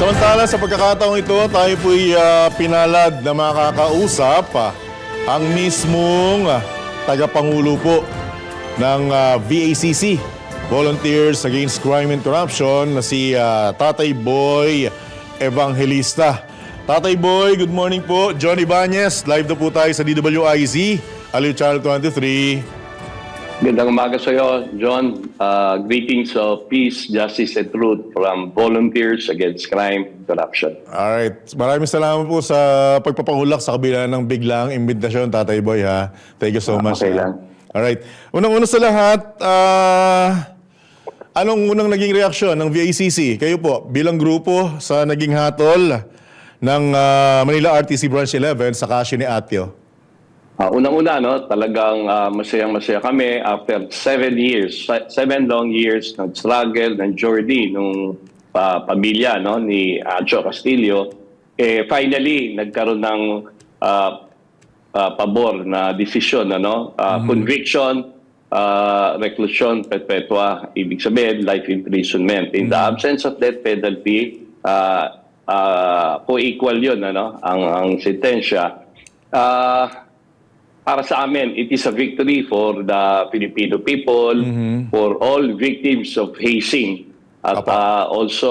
Samantala sa pagkakataong ito, tayo po'y ah, pinalad na makakausap ah, ang mismong ah, tagapangulo po ng ah, VACC, Volunteers Against Crime and Corruption, na si ah, Tatay Boy Evangelista. Tatay Boy, good morning po. John Ibanez, live na po tayo sa DWIZ, Aliw Channel 23. Gandang umaga sa iyo, John. Uh, greetings of peace, justice, and truth from Volunteers Against Crime and Corruption. Alright. Maraming salamat po sa pagpapahulak sa kabila ng biglang imbitasyon, Tatay Boy, ha? Thank you so Ah, much. okay ha? lang. Alright. Unang-una sa lahat, ah, anong unang naging reaksyon ng VACC? Kayo po, bilang grupo sa naging hatol ng ah, Manila RTC Branch 11 sa kasyo ni Atio. Uh, Unang-una, no, talagang uh, masayang-masaya kami after seven years, se- seven long years ng struggle, ng journey nung uh, pamilya no, ni Acho Castillo. Eh, finally, nagkaroon ng uh, uh, pabor na desisyon, ano, uh, conviction, uh, reclusion perpetua, ibig sabihin, life imprisonment. In the absence of death penalty, uh, uh, co-equal yun, ano, ang, ang sentensya. Uh, para sa amin, it is a victory for the Filipino people, for all victims of hazing. At Apa. uh, also,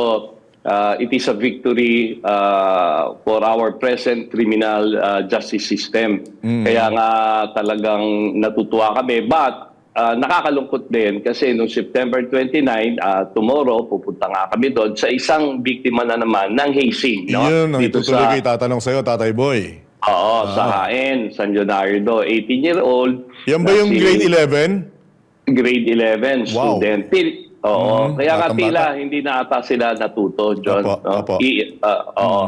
uh, it is a victory uh, for our present criminal uh, justice system. Kaya nga talagang natutuwa kami. But uh, nakakalungkot din kasi noong September 29, uh, tomorrow, pupunta nga kami doon sa isang biktima na naman ng hazing. No? Yun ang Dito itutuloy sa- itatanong sa'yo, Tatay Boy. Oo, sa Haen, San Leonardo, 18-year-old. Yan ba na yung si- grade 11? Grade 11 Wow. student. Til- Oo, Mhm, kaya nga batang-bata. tila hindi na ata sila natuto, John. Opo, no? opo. I- ah, oo.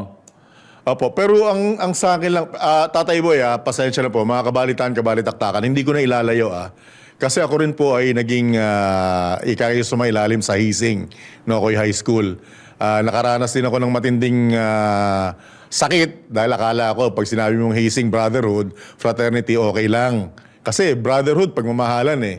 Opo, pero ang ang sa akin lang, ah, Tatay Boy, ah, pasensya na po, mga kabalitan, kabalitaktakan, hindi ko na ilalayo ah. Kasi ako rin po ay naging uh, ikayo sumailalim sa hising no ako'y high school. Ah, nakaranas din ako ng matinding ah, sakit dahil akala ko pag sinabi mong hising brotherhood, fraternity okay lang. Kasi brotherhood pagmamahalan eh.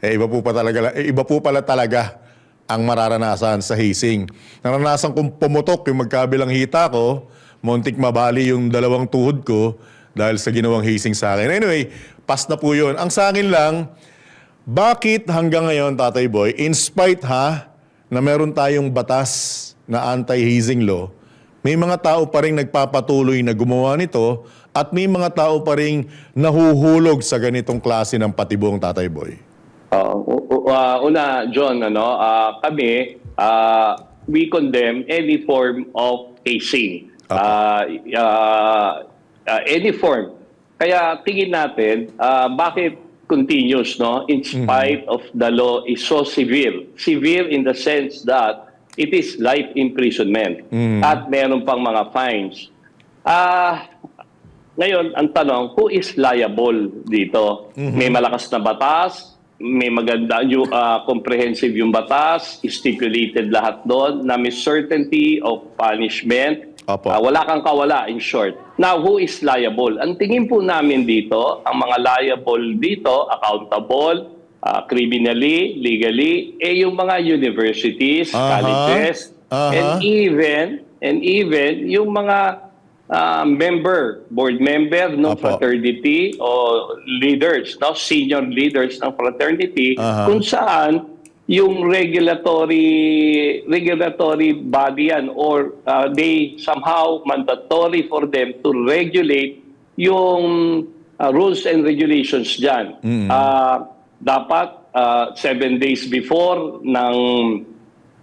Eh iba po pa talaga eh, iba po pala talaga ang mararanasan sa hazing. Naranasan kong pumutok yung magkabilang hita ko, muntik mabali yung dalawang tuhod ko dahil sa ginawang hazing sa akin. Anyway, pas na po yun. Ang sa akin lang, bakit hanggang ngayon, Tatay Boy, in spite ha, na meron tayong batas na anti-hazing law, may mga tao pa rin nagpapatuloy na gumawa nito at may mga tao pa rin nahuhulog sa ganitong klase ng patibong, Tatay Boy. Oo. U- u- ah, una, John, ano, ah, kami, ah, we condemn any form of hazing. Ah, ah, ah, any form. Kaya tingin natin, ah, bakit continuous, no? In spite of the law is so severe. Severe in the sense that it is life imprisonment. At meron pang mga fines. Ah, ngayon, ang tanong, who is liable dito? May malakas na batas, may maganda yung ah, comprehensive yung batas, stipulated lahat doon na may certainty of punishment. Apo. Ah, wala kang kawala, in short. Now, who is liable? Ang tingin po namin dito, ang mga liable dito, accountable, ah, criminally, legally, eh yung mga universities, Aha. colleges, Aha. and even and even yung mga ah, member, board member ng Apo. fraternity o leaders, no, senior leaders ng fraternity Aha. kung saan yung regulatory regulatory body yan or ah, they somehow mandatory for them to regulate yung ah, rules and regulations diyan. Ah, dapat ah, seven days before ng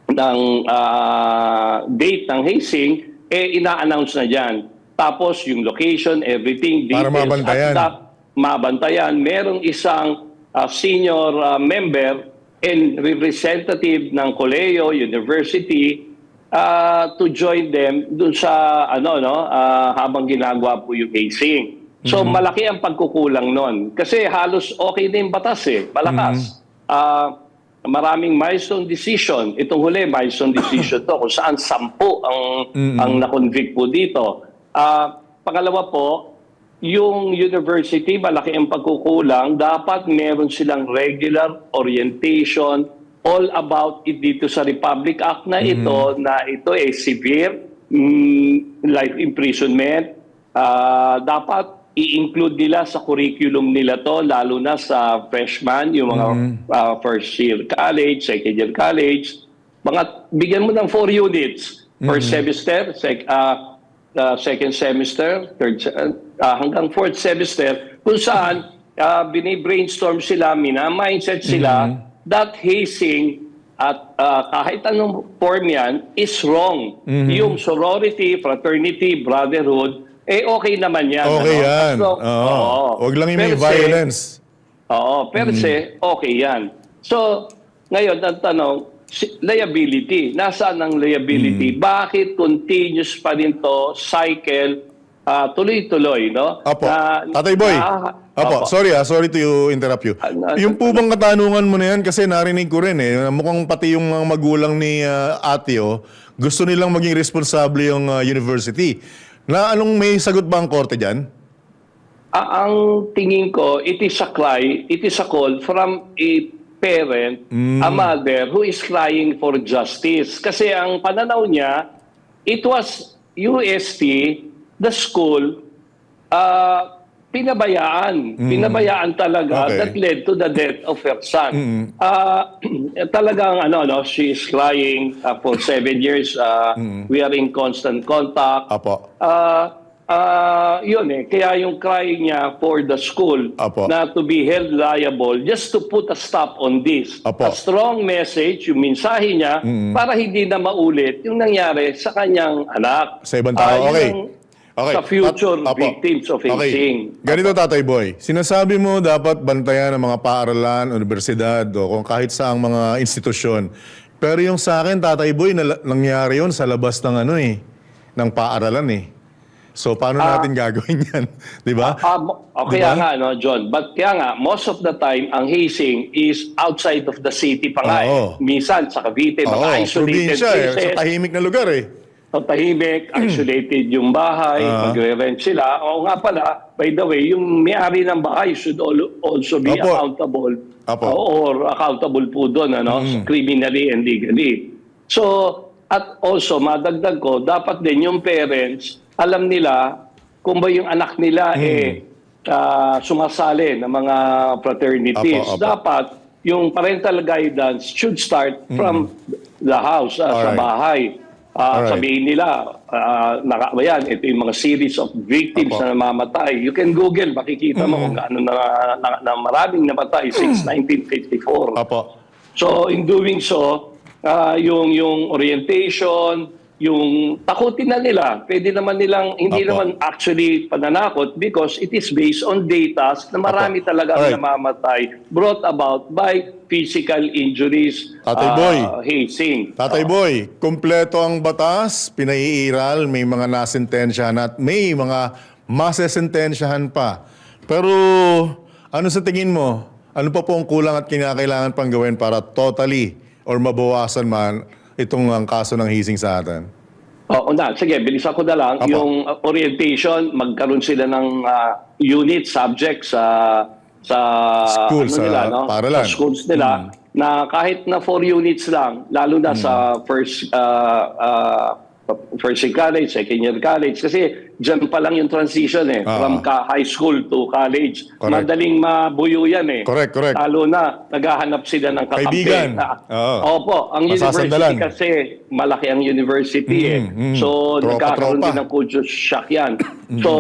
ng ah, date ng hazing, eh ina-announce na dyan. Tapos yung location, everything, Para details. mabantayan. At mabantayan. Merong isang ah, senior ah, member and representative ng Colegio University ah, to join them dun sa ano no ah, habang ginagawa po yung hazing. So malaki ang pagkukulang nun kasi halos okay na yung batas eh, malakas. Ah, maraming milestone decision. Itong huli, milestone decision to kung saan sampu ang ang na-convict po dito. Ah, pangalawa po, yung university, malaki ang pagkukulang. Dapat meron silang regular orientation all about it dito sa Republic Act na ito, na ito ay severe mm, life imprisonment. Ah, dapat i-include nila sa curriculum nila to, lalo na sa freshman, yung mga ah, first year college, second year college. Mga, bigyan mo ng four units. Per semester, sec, ah, ah, second semester, third, ah, hanggang fourth semester, kung saan uh, bini-brainstorm sila, mina-mindset sila that hazing at ah, kahit anong form yan is wrong. Yung sorority, fraternity, brotherhood, eh okay naman yan. Okay ano? yan. So, Oo. Huwag lang yung may se, violence. Oo, per se, okay yan. So, ngayon, ang tanong, liability. Nasaan ang liability? Hmm. Bakit continuous pa rin to cycle ah, tuloy-tuloy, no? Apo. Na- Tatay Boy. na- Apo, sorry ah, sorry to interrupt you. Ah, na- yung po bang katanungan mo na yan, kasi narinig ko rin eh, mukhang pati yung mga magulang ni uh, Atio, gusto nilang maging responsable yung ah, university. Na anong may sagot ba ang korte dyan? Ah, ang tingin ko, it is a cry, it is a call from a parent, a mother who is crying for justice. Kasi ang pananaw niya, it was UST, the school, uh, pinabayaan. Pinabayaan talaga Okay. that led to the death of her son. Ah, talagang ano, no, she is crying uh, for seven years. Uh, We are in constant contact. Apo. Ah, ah, yun eh. Kaya yung cry niya for the school Apo. na to be held liable just to put a stop on this. Apo. A strong message, yung mensahe niya, para hindi na maulit yung nangyari sa kanyang anak. Sa ibang tao. yun okay. Okay. Sa future Apo. victims of Okay. hazing. Ganito, Tatay Boy. Sinasabi mo dapat bantayan ng mga paaralan, universidad, o kung kahit saang mga institusyon. Pero yung sa akin, Tatay Boy, nala- nangyari yun sa labas ng ano eh, ng paaralan eh. So, paano natin gagawin yan? Di ba? Ah, mo- oh, Di kaya ba? nga, no, John. But kaya nga, most of the time, ang hazing is outside of the city pa nga. Oo. Eh. Minsan, sa Cavite, Oo, mga isolated probinsya eh. Sa tahimik na lugar eh. Tahimik, isolated yung bahay, Ah. magre-rent sila. O nga pala, by the way, yung may-ari ng bahay should al- also be Apo. accountable Apo. or accountable po doon ano, criminally and legally. So, at also, madagdag ko, dapat din yung parents, alam nila kung ba yung anak nila eh ah, sumasali ng mga fraternities. Apo, apo. Dapat yung parental guidance should start from the house, ah, sa Alright. bahay. Ah, Alright. sabihin nila, ah, naka, ayan, ito yung mga series of victims Apo. na namamatay. You can Google, makikita mo kung gaano na, na, na maraming namatay since 1954. Apo. So in doing so, ah, yung yung orientation, yung takutin na nila, pwede naman nilang hindi Apo. naman actually pananakot because it is based on data na marami talaga ang Alright. namamatay brought about by physical injuries, Tatay ah, Boy. hazing. Tatay Boy, kompleto ang batas, pinaiiral, may mga nasentensyahan at may mga masesentensyahan pa. Pero ano sa tingin mo? Ano pa po ang kulang at kinakailangan pang gawin para totally or mabawasan man itong ang kaso ng hising sa atin? Oo na, sige, bilisan ko na lang. Apo. Yung uh, orientation, magkaroon sila ng uh, unit subject sa sa School, ano sa nila, no? paaralan. Sa schools nila na kahit na four units lang, lalo na sa first uh, uh, first year college, second year college kasi diyan pa lang yung transition eh Ah. from ka- high school to college. Correct. Madaling mabuyo yan eh. Correct, correct. Lalo na naghahanap sila ng kakampi. Kaibigan. Na- Oo. Opo, ang university kasi malaki ang university eh. Mm, mm. So Tropa, nagkakaroon tropa. din ng culture shock yan. So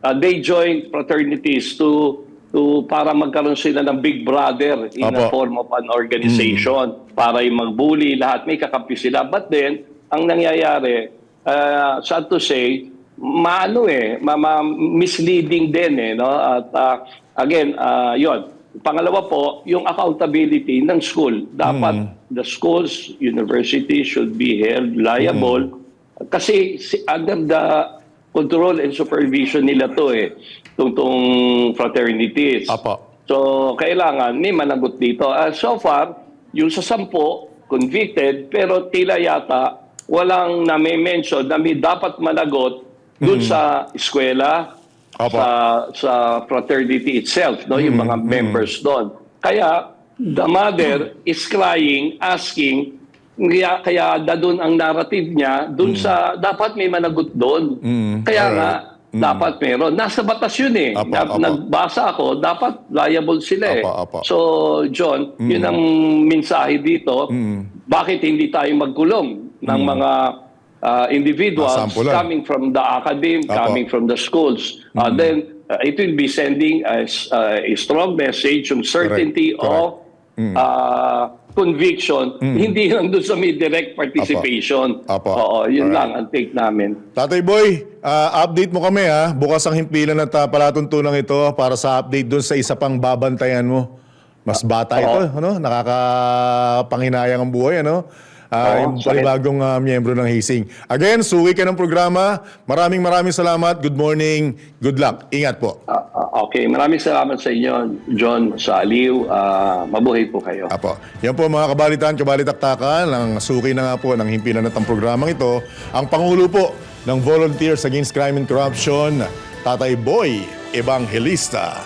uh, they join fraternities to to para magkaroon sila ng big brother in a Apo. form of an organization para yung magbully lahat may kakampi sila but then ang nangyayari uh, sad to say maano eh ma- ma- misleading din eh no? At uh, again uh, yon pangalawa po yung accountability ng school. Dapat the schools university should be held liable. Kasi si, under the control and supervision nila to eh tong, tong fraternities. Apo. So, kailangan may managot dito. Ah, so far, yung sa sampo, convicted, pero tila yata walang na-mention na may dapat managot dun sa eskwela, Mm-hmm. Opo. sa, sa fraternity itself, no? yung Mm-hmm. mga members doon. Kaya, the mother is crying, asking Kaya, kaya da doon ang narrative niya, doon sa, dapat may managot doon. Mm. Kaya Alright. nga, dapat meron. Nasa batas yun eh. Apo, Na- apo. Nagbasa ako, dapat liable sila eh. Apo, apo. So, John, yun ang mensahe dito. Bakit hindi tayo magkulong ng mga uh, individuals Masampulan. coming from the academy, Apo. coming from the schools? Uh, then, uh, it will be sending a, uh, a strong message yung certainty Correct. of uh, conviction, hindi lang doon sa may direct participation. Apo. Oo, yun Alright. lang ang take namin. Tatay Boy, ah, update mo kami ha. Bukas ang himpilan at uh, palatuntunan ito para sa update doon sa isa pang babantayan mo. Mas bata ito, ano? Nakakapanghinayang ang buhay, ano? Ah, Oo, yung sakit. panibagong ah, miyembro ng Hising. Again, suwi ka ng programa. Maraming maraming salamat. Good morning. Good luck. Ingat po. Ah, ah, okay, maraming salamat sa inyo, John, sa Aliw. Ah, mabuhay po kayo. Apo. Yan po mga kabalitan, kabalitaktakan, ang suki na nga po ng himpilan at ang programang ito, ang Pangulo po ng Volunteers Against Crime and Corruption, Tatay Boy Evangelista.